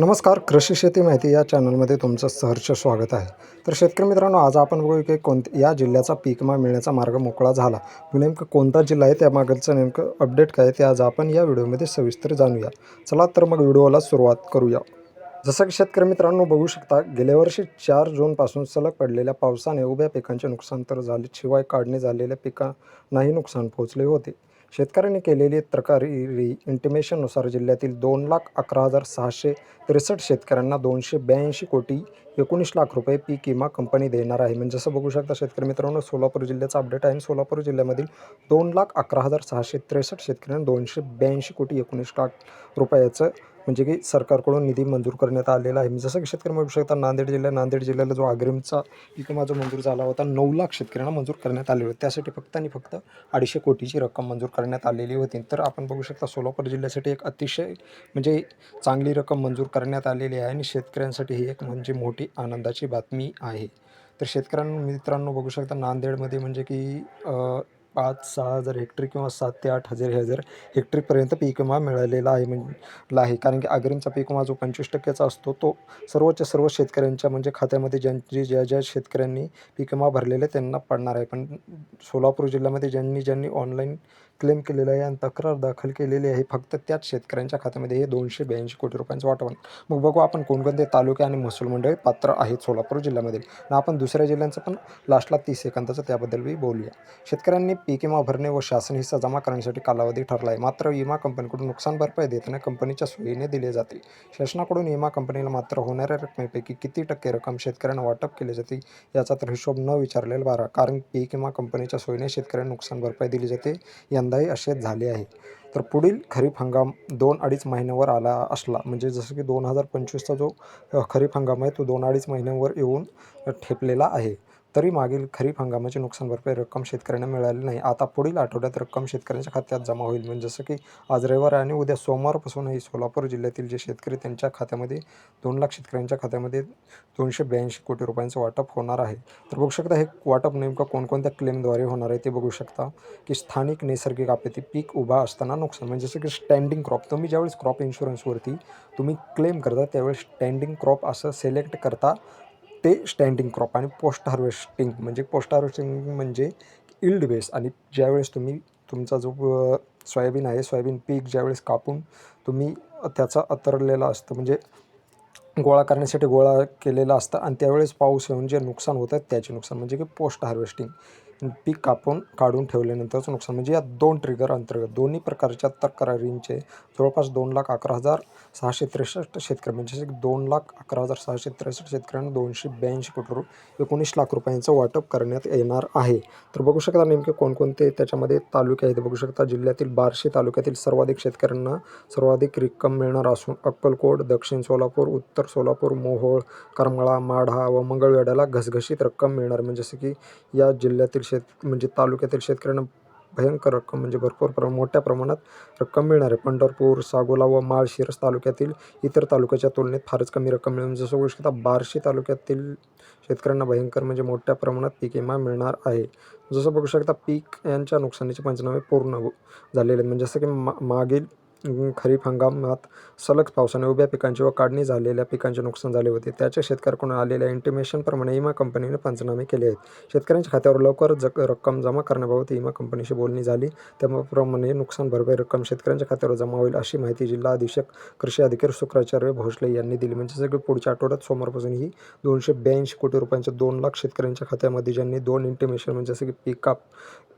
नमस्कार कृषी शेती माहिती या चॅनलमध्ये तुमचं सहर्ष स्वागत आहे. तर शेतकरी मित्रांनो आज आपण बघू की कोण या जिल्ह्याचा पीक मिळण्याचा मार्ग मोकळा झाला. नेमकं कोणता जिल्हा आहे त्यामागचं नेमकं अपडेट काय ते आज आपण या व्हिडिओमध्ये सविस्तर जाणूया. चला तर मग व्हिडिओला सुरुवात करूया. जसं की शेतकरी मित्रांनो बघू शकता गेल्या वर्षी चार जूनपासून सलग पडलेल्या पावसाने उभ्या पिकांचे नुकसान तर झाले शिवाय काढणे झालेल्या पिकांनाही नुकसान पोहोचले होते. शेतकऱ्यांनी केलेली तक्रारी इंटिमेशननुसार जिल्ह्यातील दोन लाख अकरा हजार सहाशे त्रेसष्ट शेतकऱ्यांना दोनशे ब्याऐंशी कोटी एकोणीस लाख रुपये पीक विमा कंपनी देणार आहे. म्हणजे जसं बघू शकता शेतकरी मित्रांनो सोलापूर जिल्ह्याचा अपडेट आहे. आणि सोलापूर जिल्ह्यामधील दोन लाख अकरा हजार सहाशे त्रेसष्ट शेतकऱ्यांना दोनशे ब्याऐंशी कोटी एकोणीस लाख रुपयाचं म्हणजे की सरकारकडून निधी मंजूर करण्यात आलेला आहे. जसं की शेतकरी बघू शकता नांदेड जिल्हा नांदेड जिल्ह्याला जो अग्रिमचा पीक माझा जो मंजूर झाला होता नऊ लाख शेतकऱ्यांना मंजूर करण्यात आलेलं होतं. त्यासाठी फक्त आणि फक्त अडीचशे कोटीची रक्कम मंजूर करण्यात आलेली होती. तर आपण बघू शकता सोलापूर जिल्ह्यासाठी एक अतिशय म्हणजे चांगली रक्कम मंजूर करण्यात आलेली आहे आणि शेतकऱ्यांसाठी ही एक म्हणजे मोठी आनंदाची बातमी आहे. तर शेतकऱ्यांना मित्रांनो बघू शकता नांदेडमध्ये म्हणजे की पाच सहा हजार हेक्टरी किंवा सात ते आठ हजार हजार हेक्टरीपर्यंत पीक विमा मिळालेला आहे म्हणजे आहे. कारण की अग्रिमचा पीक विमा जो पंचवीस टक्क्याचा असतो तो सर्वच्या सर्व शेतकऱ्यांच्या म्हणजे खात्यामध्ये ज्यांची ज्या ज्या शेतकऱ्यांनी पीक विमा भरलेले त्यांना पडणार आहे. पण सोलापूर जिल्ह्यामध्ये ज्यांनी ज्यांनी ऑनलाईन क्लेम केलेलं आहे आणि तक्रार दाखल केलेली आहे. फक्त त्याच शेतकऱ्यांच्या खात्यामध्ये हे दोनशे ब्याऐंशी कोटी रुपयांचं वाटवण मग बघू आपण कोणकोणते तालुके आणि महसूल मंडळ पात्र आहेत सोलापूर जिल्ह्यामधील आणि आपण दुसऱ्या जिल्ह्यांचं पण लास्टला तीस सेकंदाचं त्याबद्दल बोलूया. शेतकऱ्यांनी पीक विमा भरणे व शासन हिस्सा जमा करण्यासाठी कालावधी ठरला आहे. मात्र विमा कंपनीकडून नुकसान भरपाई देताना कंपनीच्या सोयीने दिले जाते शासनाकडून विमा कंपनीला मात्र होणाऱ्या रकमेपैकी किती टक्के रक्कम शेतकऱ्यांना वाटप केली जाते याचा तर हिशोब न विचारलेला बारा. कारण पीक विमा कंपनीच्या सोयीने शेतकऱ्यांना नुकसान भरपाई दिली जाते. यंदाही असेच झाले आहे. तर पुढील खरीप हंगाम दोन अडीच महिन्यावर आला असला म्हणजे जसं की दोन हजार पंचवीसचा जो खरीप हंगाम आहे तो दोन अडीच महिन्यांवर येऊन ठेपलेला आहे. तरी मागील खरीप हंगामाची नुकसान भरपाई रक्कम शेतकऱ्यांना मिळाली नाही. आता पुढील आठवड्यात रक्कम शेतकऱ्यांच्या खात्यात जमा होईल. म्हणजे जसं की आज रविवार आणि उद्या सोमवारपासूनही सोलापूर जिल्ह्यातील जे शेतकरी त्यांच्या खात्यामध्ये दोन लाख शेतकऱ्यांच्या खात्यामध्ये दोनशे ब्याऐंशी कोटी रुपयांचं वाटप होणार आहे. तर बघू शकता हे वाटप नेमकं कोणकोणत्या क्लेमद्वारे होणार आहे ते बघू शकता. की स्थानिक नैसर्गिक आपत्ती पीक उभा असताना नुकसान. म्हणजे जसं की स्टँडिंग क्रॉप तुम्ही ज्यावेळेस क्रॉप इन्शुरन्सवरती तुम्ही क्लेम करता त्यावेळेस स्टँडिंग क्रॉप असं सिलेक्ट करता. ते स्टँडिंग क्रॉप आणि पोस्ट हार्वेस्टिंग म्हणजे पोस्ट हार्वेस्टिंग म्हणजे इल्ड बेस आणि ज्यावेळेस तुम्ही तुमचा जो सोयाबीन आहे सोयाबीन पीक ज्यावेळेस कापून तुम्ही त्याचा अतरलेला असतं म्हणजे गोळा करण्यासाठी गोळा केलेला असतं आणि त्यावेळेस पाऊस येऊन जे नुकसान होतं त्याचे नुकसान म्हणजे की पोस्ट हार्वेस्टिंग पीक कापून काढून ठेवल्यानंतरचं नुकसान. म्हणजे या दोन ट्रिगर अंतर्गत दोन्ही प्रकारच्या तक्रारींचे जवळपास दोन लाख अकरा हजार सहाशे त्रेसष्ट शेतकरी म्हणजे दोन लाख अकरा हजार सहाशे त्रेसष्ट शेतकऱ्यांना दोनशे ब्याऐंशी कोटी रु एकोणीस लाख रुपयांचं वाटप करण्यात येणार आहे. तर बघू शकता नेमके कोणकोणते त्याच्यामध्ये तालुके आहेत. बघू शकता जिल्ह्यातील बार्शी तालुक्यातील सर्वाधिक शेतकऱ्यांना सर्वाधिक रक्कम मिळणार असून अक्कलकोट दक्षिण सोलापूर उत्तर सोलापूर मोहोळ करमाळा माढा व मंगळवेढ्याला घसघशीत रक्कम मिळणार. म्हणजे जसं की या जिल्ह्यातील शेत म्हणजे तालुक्यातील शेतकऱ्यांना भयंकर रक्कम म्हणजे भरपूर प्र मोठ्या प्रमाणात रक्कम मिळणार आहे. पंढरपूर सागोला व माळशिरस तालुक्यातील इतर तालुक्याच्या तुलनेत फारच कमी रक्कम मिळेल. जसं बघू शकता बार्शी तालुक्यातील शेतकऱ्यांना भयंकर म्हणजे मोठ्या प्रमाणात पीक विमा मिळणार आहे. जसं बघू शकता पीक यांच्या नुकसानीचे पंचनामे पूर्ण हो- झालेले आहेत. म्हणजे जसं की मा मागील खरीप हंगामात सलग पावसाने उभ्या पिकांचे व काढणी झालेल्या पिकांचे नुकसान झाले होते. त्याच्या शेतकऱ्याकडून आलेल्या इंटिमेशनप्रमाणे विमा कंपनीने पंचनामे केले आहेत. शेतकऱ्यांच्या खात्यावर लवकर जक रक्कम जमा करण्याबाबत विमा कंपनीशी बोलणी झाली. त्याप्रमाणे नुकसान भरपाई रक्कम शेतकऱ्यांच्या खात्यावर जमा होईल अशी माहिती जिल्हा अधीक्षक कृषी अधिकारी शुक्राचार्य भोसले यांनी दिली. म्हणजे सगळी पुढच्या आठवड्यात सोमवारपासून ही दोनशे ब्याऐंशी कोटी रुपयांच्या दोन लाख शेतकऱ्यांच्या खात्यामध्ये ज्यांनी दोन इंटिमेशन म्हणजे जसं की पीक काप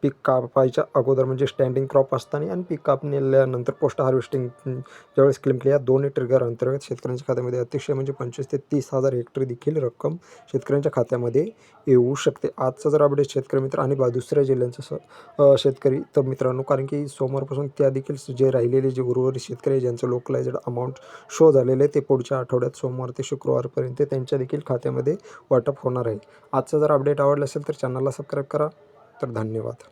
पीक कापायच्या अगोदर म्हणजे स्टँडिंग क्रॉप असताना आणि पीक कापण्यानंतर पोस्ट हार्वेस्टिंग ज्यावेळेस क्लेम केली या दोन्ही ट्रिगर अंतर्गत शेतकऱ्यांच्या खात्यामध्ये अतिशय म्हणजे पंचवीस ते तीस हजार हेक्टर देखील रक्कम शेतकऱ्यांच्या खात्यामध्ये येऊ शकते. आजचा जर अपडेट शेतकरी मित्र आणि बा दुसऱ्या जिल्ह्यांचं स शेतकरी तर मित्रांनो कारण की सोमवारपासून त्या देखील जे राहिलेले जे उर्वरित शेतकरी आहे, ज्यांचं लोकलायझड अमाऊंट शो झालेले आहे ते पुढच्या आठवड्यात सोमवार ते शुक्रवारपर्यंत त्यांच्या देखील खात्यामध्ये वाटप होणार आहे. आजचा जर अपडेट आवडला असेल तर चॅनलला सबस्क्राईब करा. तर धन्यवाद.